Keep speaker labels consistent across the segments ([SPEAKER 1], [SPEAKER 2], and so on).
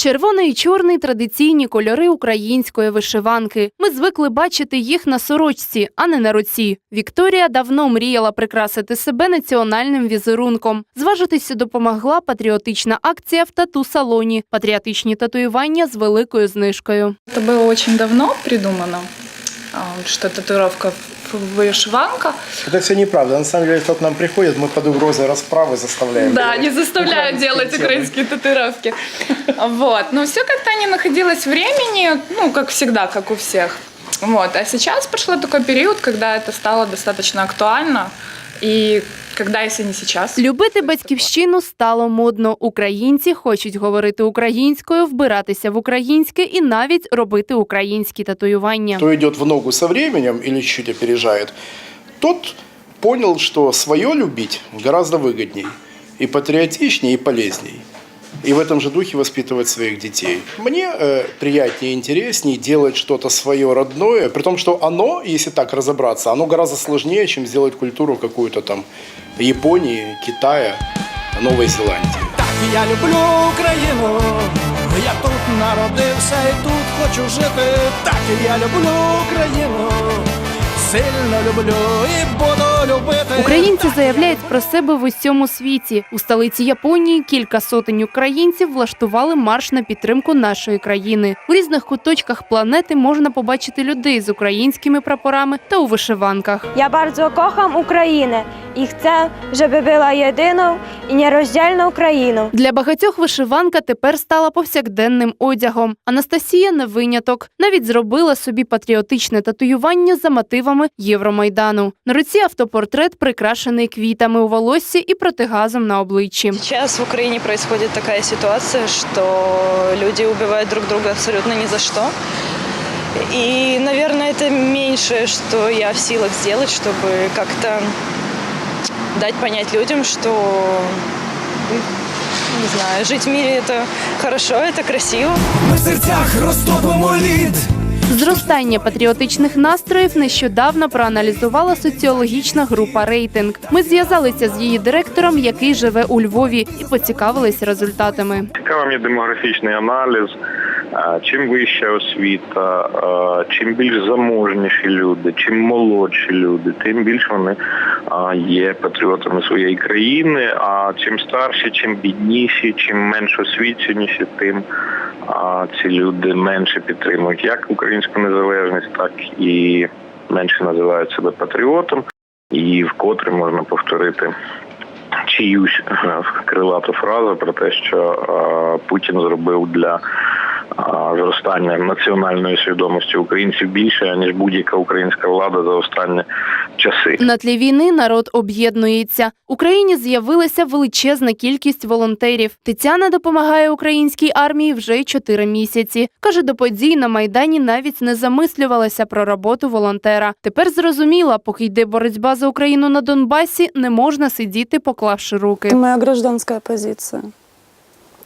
[SPEAKER 1] Червоний і чорний традиційні кольори української вишиванки. Ми звикли бачити їх на сорочці, а не на руці. Вікторія давно мріяла прикрасити себе національним візерунком. Зважитися допомогла патріотична акція в тату-салоні, патріотичні татуювання з великою знижкою.
[SPEAKER 2] Это было очень давно придумано, что татуировка вышиванка.
[SPEAKER 3] Это все неправда. На самом деле, кто к нам приходит, мы под угрозой расправы заставляем.
[SPEAKER 2] Да,
[SPEAKER 3] делать
[SPEAKER 2] не заставляют делать
[SPEAKER 3] темы.
[SPEAKER 2] украинские татуировки. Вот. Но все как-то не находилось времени, ну, как всегда, как у всех. Вот. А сейчас пришел такой период, когда это стало достаточно актуально. И когда, если не сейчас,
[SPEAKER 1] Любити батьківщину стало модно. Українці хочуть говорити українською, вбиратися в українське і навіть робити українські татуювання.
[SPEAKER 3] Хто йде в ногу з временем і чуть опережає, тот понял, що своє любити гораздо вигідніше, і патріотичніше, і полезней. И в этом же духе воспитывать своих детей. Мне э, приятнее и интереснее делать что-то свое родное, при том, что оно, если так разобраться, оно гораздо сложнее, чем сделать культуру какую-то там Японии, Китая, Новой Зеландии.
[SPEAKER 4] Так я люблю Україну, я тут народився і тут хочу жити. Так я люблю Україну, Сильно люблю і буду любити.
[SPEAKER 1] Українці заявляють про себе в усьому світі. У столиці Японії кілька сотень українців влаштували марш на підтримку нашої країни. У різних куточках планети можна побачити людей з українськими прапорами та у вишиванках.
[SPEAKER 5] Я дуже кохам Ukrainę i chcę, żeby była jedyną i nierozdźwialną Ukrainą.
[SPEAKER 1] Для багатьох вишиванка тепер стала повсякденним одягом. Анастасія не виняток. Навіть зробила собі патріотичне татуювання за мотивами Євромайдану. На руці автопортрет прикрашений квітами у волоссі і протигазом на обличчі.
[SPEAKER 6] Сейчас в Украине происходит такая ситуация, что люди убивают друг друга абсолютно ни за что. И, наверное, это меньшее, что я в силах сделать, чтобы как-то дать понять людям, что, не знаю, жить в мире это хорошо, это красиво.
[SPEAKER 4] Ми в серцях розтопимо лід.
[SPEAKER 1] Зростання патріотичних настроїв нещодавно проаналізувала соціологічна група Рейтинг. Ми зв'язалися з її директором, який живе у Львові, і поцікавились результатами.
[SPEAKER 7] Цікавий мені демографічний аналіз. Чим вища освіта, чим більш заможніші люди, чим молодші люди, тим більш вони є патріотами своєї країни. А чим старші, чим бідніші, чим менш освіченіші, тим ці люди менше підтримують як українську незалежність, так і менше називають себе патріотом. І вкотре можна повторити чиюсь е, крилату фразу про те, що е, Путін зробив для зростання національної свідомості українців більше ніж будь-яка українська влада за останні часи.
[SPEAKER 1] На тлі війни народ об'єднується. Україні з'явилася величезна кількість волонтерів. Тетяна допомагає українській армії вже чотири місяці. каже, до подій на майдані навіть не замислювалася про роботу волонтера. Тепер зрозуміла, поки йде боротьба за Україну на Донбасі, не можна сидіти, поклавши руки.
[SPEAKER 8] Это моя гражданская позиция.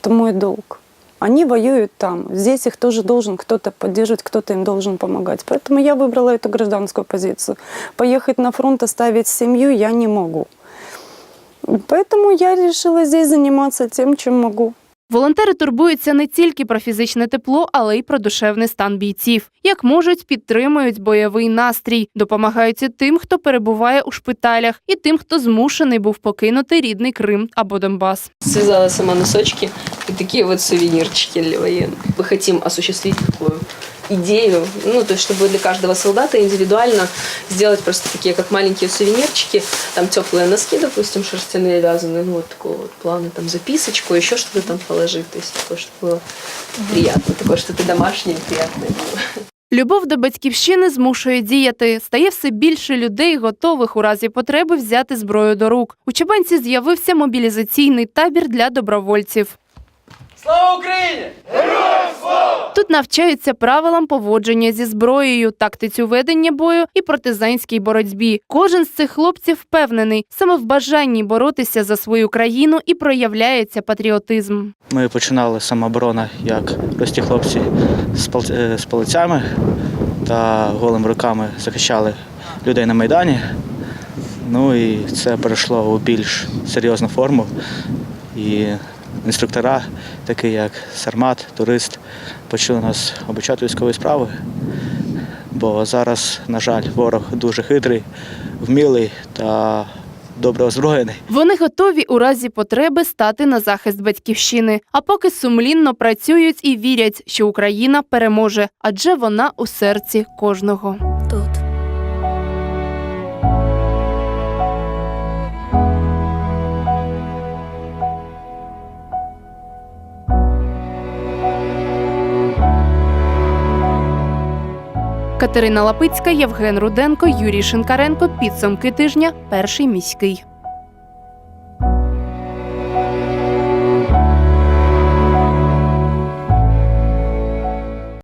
[SPEAKER 8] Это мой долг Они воюют там. Здесь их тоже должен кто-то поддерживать, кто-то им должен помогать. Поэтому я выбрала эту гражданскую позицию. Поехать на фронт, оставить семью я не могу. Поэтому я решила здесь заниматься тем, чем могу.
[SPEAKER 1] Волонтери турбуються не тільки про фізичне тепло, але й про душевний стан бійців. Як можуть, підтримують бойовий настрій, допомагають і тим, хто перебуває у шпиталях, і тим, хто змушений був покинути рідний Крим або Донбас.
[SPEAKER 9] связала сама носочки и такие вот сувенирчики для военных. Мы хотим осуществить такую идею, ну, то есть, чтобы для каждого солдата индивидуально сделать просто такие, как маленькие сувенирчики, там теплые носки, допустим, шерстяные вязаные, ну, вот такого вот плана, там записочку, еще что-то там положить, то есть, такое, чтобы было приятно, такое, что-то домашнее, приятное было.
[SPEAKER 1] Любов до батьківщини змушує діяти. Стає все більше людей, готових у разі потреби взяти зброю до рук. У Чабанці з'явився мобілізаційний табір для добровольців.
[SPEAKER 4] Слава Україні!
[SPEAKER 1] Тут навчаються правилам поводження зі зброєю, тактиці ведення бою і партизанській боротьбі. Кожен з цих хлопців впевнений, саме в бажанні боротися за свою країну і проявляється патріотизм.
[SPEAKER 10] Ми починали самооборона як прості хлопці з пал- е, з палицями та голими руками захищали людей на Майдані. Ну і це перейшло у більш серйозну форму. І інструктора, такі як Сармат, турист, почали нас обучати військової справи. Бо зараз, на жаль, ворог дуже хитрий, вмілий та добре озброєний.
[SPEAKER 1] Вони готові у разі потреби стати на захист батьківщини, а поки сумлінно працюють і вірять, що Україна переможе, адже вона у серці кожного. Катерина Лапицька, Євген Руденко, Юрій Шинкаренко. Підсумки тижня. Перший міський.